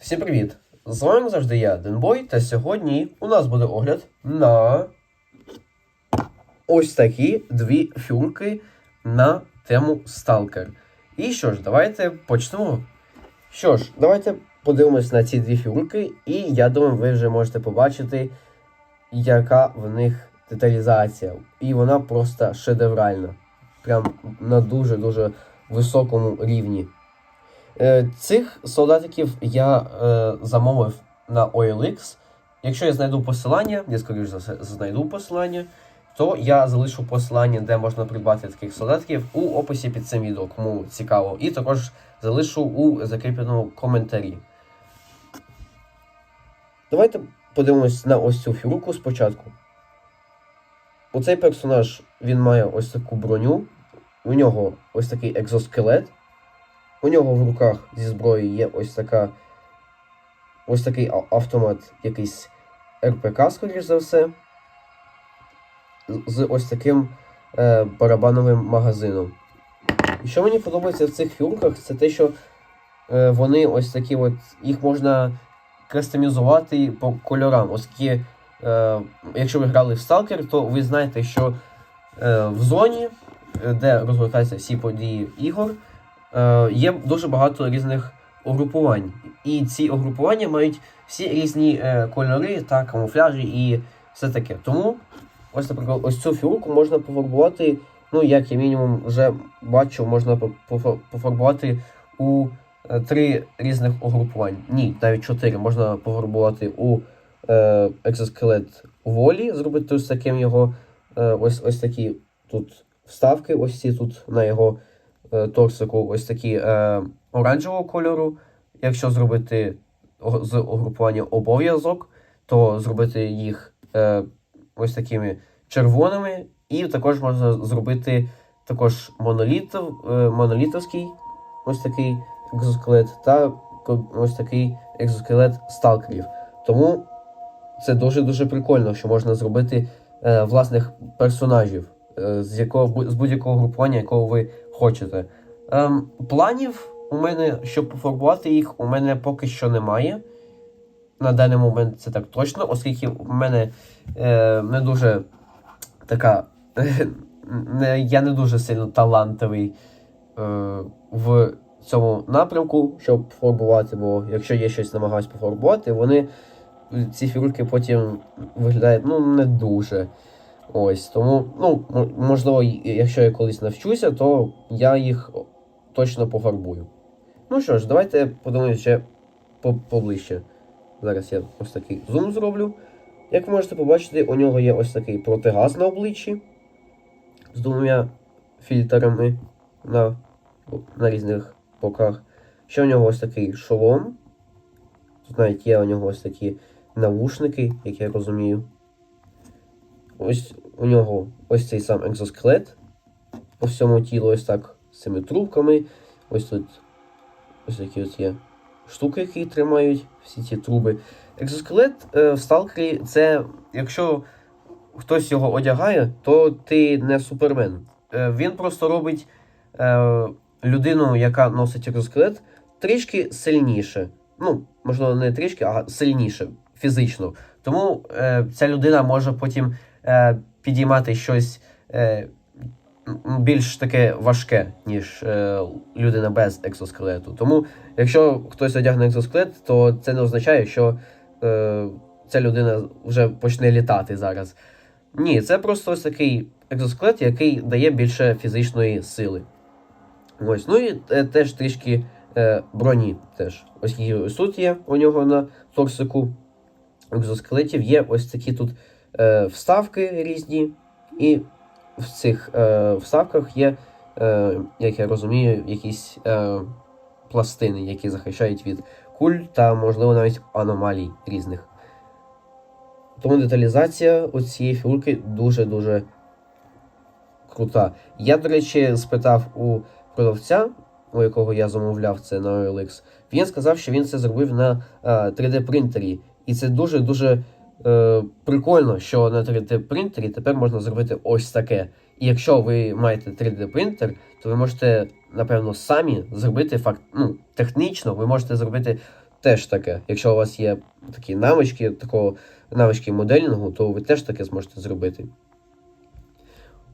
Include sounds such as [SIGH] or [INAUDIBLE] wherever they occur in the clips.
Всім привіт! З вами завжди я, Денбой, та сьогодні у нас буде огляд на ось такі дві фігурки на тему Сталкер. І що ж, давайте почнемо. Що ж, давайте подивимось на ці дві фігурки, і я думаю, ви вже можете побачити, яка в них деталізація. І вона просто шедевральна. Прям на дуже-дуже високому рівні. Е, Цих солдатиків я е, замовив на OLX. Якщо я знайду посилання, я скоріш за все знайду посилання, то я залишу посилання, де можна придбати таких солдатиків у описі під цим відео, кому цікаво. І також залишу у закріпленому коментарі. Давайте подивимось на ось цю фігурку спочатку. Оцей персонаж він має ось таку броню, у нього ось такий екзоскелет. У нього в руках зі зброєю є ось така. Ось такий автомат, якийсь РПК, скоріш за все. з- ось таким е, барабановим магазином. І що мені подобається в цих фігурках, це те, що е, вони ось такі от. Їх можна кастомізувати по кольорам. Оскільки, е, якщо ви грали в Stalker, то ви знаєте, що е, в зоні, е, де розгортаються всі події ігор, є дуже багато різних угрупувань. І ці угрупування мають всі різні е, кольори та камуфляжі і все таке. Тому, ось, наприклад, ось цю фігурку можна пофарбувати. Ну, як я мінімум вже бачу, можна по- пофарбувати у е, три різних угрупувань. Ні, навіть чотири. Можна пофарбувати у е, екзоскелет волі, зробити ось таким його е, ось, ось такі тут вставки, ось ці тут на його е, торсику, ось такі е, оранжевого кольору. Якщо зробити з угрупування обов'язок, то зробити їх е, ось такими червоними, і також можна зробити також монолітов, е, монолітовський ось такий екзоскелет та ось такий екзоскелет сталкерів. Тому це дуже-дуже прикольно, що можна зробити е, власних персонажів е, з якого з будь-якого групування, якого ви хочете. Ем, планів у мене, щоб пофарбувати їх, у мене поки що немає. На даний момент це так точно, оскільки в мене е, не дуже така. [LAUGHS] Не, я не дуже сильно талантовий е, в цьому напрямку, щоб фарбувати, бо якщо я щось намагаюсь пофарбувати, вони ці фігурки потім виглядають ну, не дуже. Ось, тому, ну, можливо, якщо я колись навчуся, то я їх точно пофарбую. Ну що ж, давайте подумаємо ще поближче. Зараз я ось такий зум зроблю. Як ви можете побачити, у нього є ось такий протигаз на обличчі з двома фільтрами на, на різних боках. Ще у нього ось такий шолом. Тут навіть є у нього ось такі навушники, як я розумію. Ось у нього ось цей сам екзоскелет. По всьому тілу ось так з цими трубками. Ось тут ось такі от є штуки, які тримають всі ці труби. Екзоскелет е, в Сталкері це, якщо хтось його одягає, то ти не супермен. Е, він просто робить е, людину, яка носить екзоскелет, трішки сильніше. Ну, можливо, не трішки, а сильніше фізично. Тому е, ця людина може потім підіймати щось е, більш таке важке, ніж е, людина без екзоскелету. Тому, якщо хтось одягне екзоскелет, то це не означає, що е, ця людина вже почне літати зараз. Ні, це просто ось такий екзоскелет, який дає більше фізичної сили. Ось, ну і е, теж трішки е, броні. Теж. Ось її тут є у нього на торсику екзоскелетів є ось такі тут е, вставки різні, і в цих е, вставках є, е, як я розумію, якісь е, пластини, які захищають від куль та, можливо, навіть аномалій різних. Тому деталізація у цієї фігурки дуже-дуже крута. Я, до речі, спитав у продавця, у якого я замовляв це на OLX, він сказав, що він це зробив на е, 3D принтері. І це дуже-дуже е, прикольно, що на 3D принтері тепер можна зробити ось таке. І якщо ви маєте 3D принтер, то ви можете, напевно, самі зробити факт, ну, технічно, ви можете зробити теж таке. Якщо у вас є такі навички, такого навички моделінгу, то ви теж таке зможете зробити.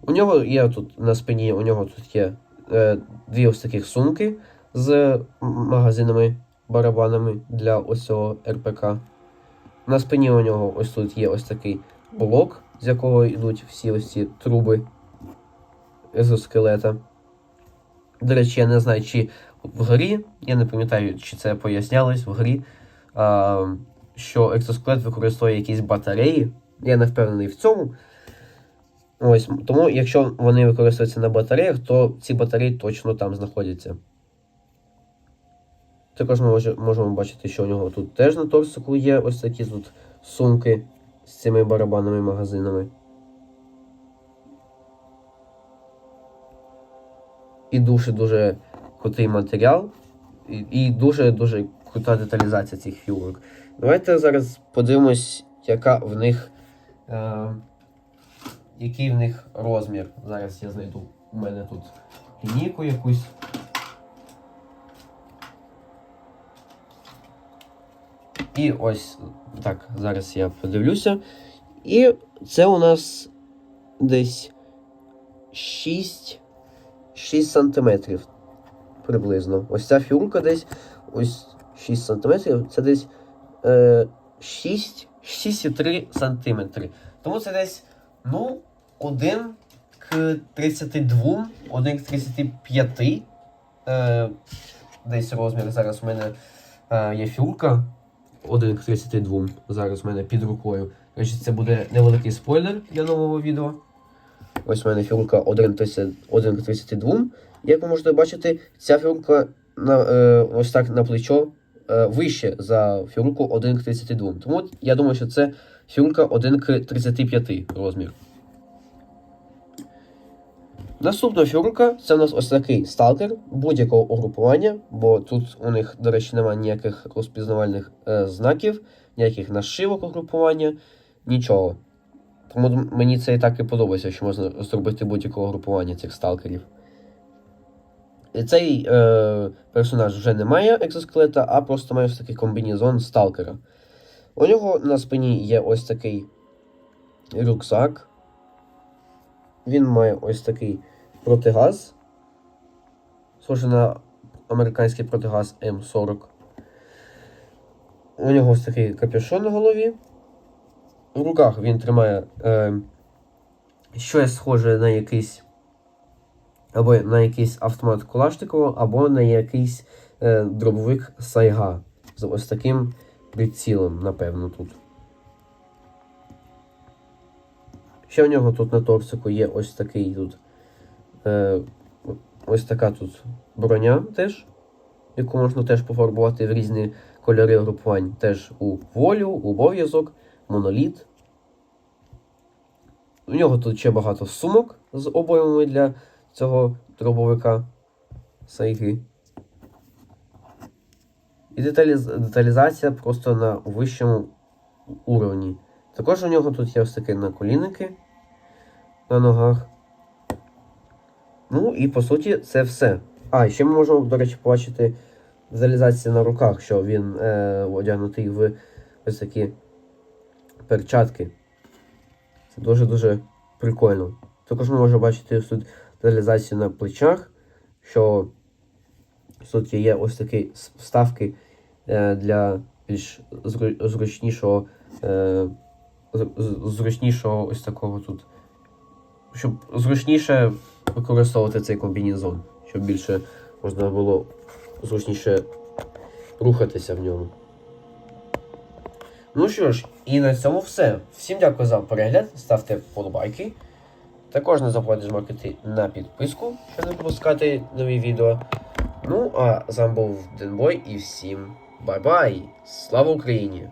У нього є тут на спині, у нього тут є е, дві ось таких сумки з магазинами, барабанами для ось цього РПК. На спині у нього ось тут є ось такий блок, з якого йдуть всі ось ці труби екзоскелета. До речі, я не знаю, чи в грі, я не пам'ятаю, чи це пояснялось в грі, а, що екзоскелет використовує якісь батареї. Я не впевнений в цьому. Ось, тому, якщо вони використовуються на батареях, то ці батареї точно там знаходяться. Також ми можемо бачити, що у нього тут теж на торсику є ось такі тут сумки з цими барабанними магазинами. І дуже-дуже крутий матеріал, і дуже-дуже крута деталізація цих фігурок. Давайте зараз подивимось, яка в них. Е, який в них розмір. Зараз я знайду у мене тут лінійку якусь. І ось так, зараз я подивлюся. І це у нас десь 6, 6 сантиметрів приблизно. Ось ця фігурка десь ось 6 сантиметрів. Це десь е, 6, 6,3 сантиметри. Тому це десь, ну, 1 к 32, 1 к 35. Е, десь розмір. Зараз у мене е, є фігурка 1 к 32. Зараз у мене під рукою. Значить, це буде невеликий спойлер для нового відео. Ось у мене фігурка 1 к 30 1 к 32. Як ви можете бачити, ця фігурка на, е, ось так на плечо е, вище за фігурку 1 к 32. Тому я думаю, що це фігурка 1 к 35 розмір. Наступна фігурка це у нас ось такий сталкер будь-якого угрупування, бо тут у них, до речі, немає ніяких розпізнавальних е, знаків, ніяких нашивок угрупування, нічого. Тому мені це і так і подобається, що можна зробити будь-якого групування цих сталкерів. І Цей е, персонаж вже не має екзоскелета, а просто має ось такий комбінезон сталкера. У нього на спині є ось такий рюкзак. Він має ось такий протигаз. Схоже на американський протигаз М40. У нього ось такий капюшон на голові. У руках він тримає е, щось схоже на якийсь. Або на якийсь автомат Калашникова, або на якийсь е, дробовик Сайга. З ось таким прицілом, напевно, тут. Ще в нього тут на торсику є ось такий тут. Е, ось така тут броня теж, яку можна теж пофарбувати в різні кольори групувань. Теж у волю, обов'язок, моноліт. У нього тут ще багато сумок з обоймами для цього дробовика Сайги. І деталіз... деталізація просто на вищому уровні. Також у нього тут є ось такі наколінники на ногах. Ну і по суті це все. А, ще ми можемо, до речі, побачити деталізацію на руках, що він е, одягнутий в ось такі перчатки. Це дуже-дуже прикольно. Також ми можемо бачити тут деталізацію на плечах, що суті є ось такі вставки е, для більш зручнішого, е, зручнішого ось такого тут. Щоб зручніше використовувати цей комбінезон, щоб більше можна було зручніше рухатися в ньому. Ну що ж, і на цьому все. Всім дякую за перегляд. Ставте вподобайки. Також не забувайте жмакати на підписку, щоб не пропускати нові відео. Ну, а з вами був Денбой і всім бай-бай! Слава Україні!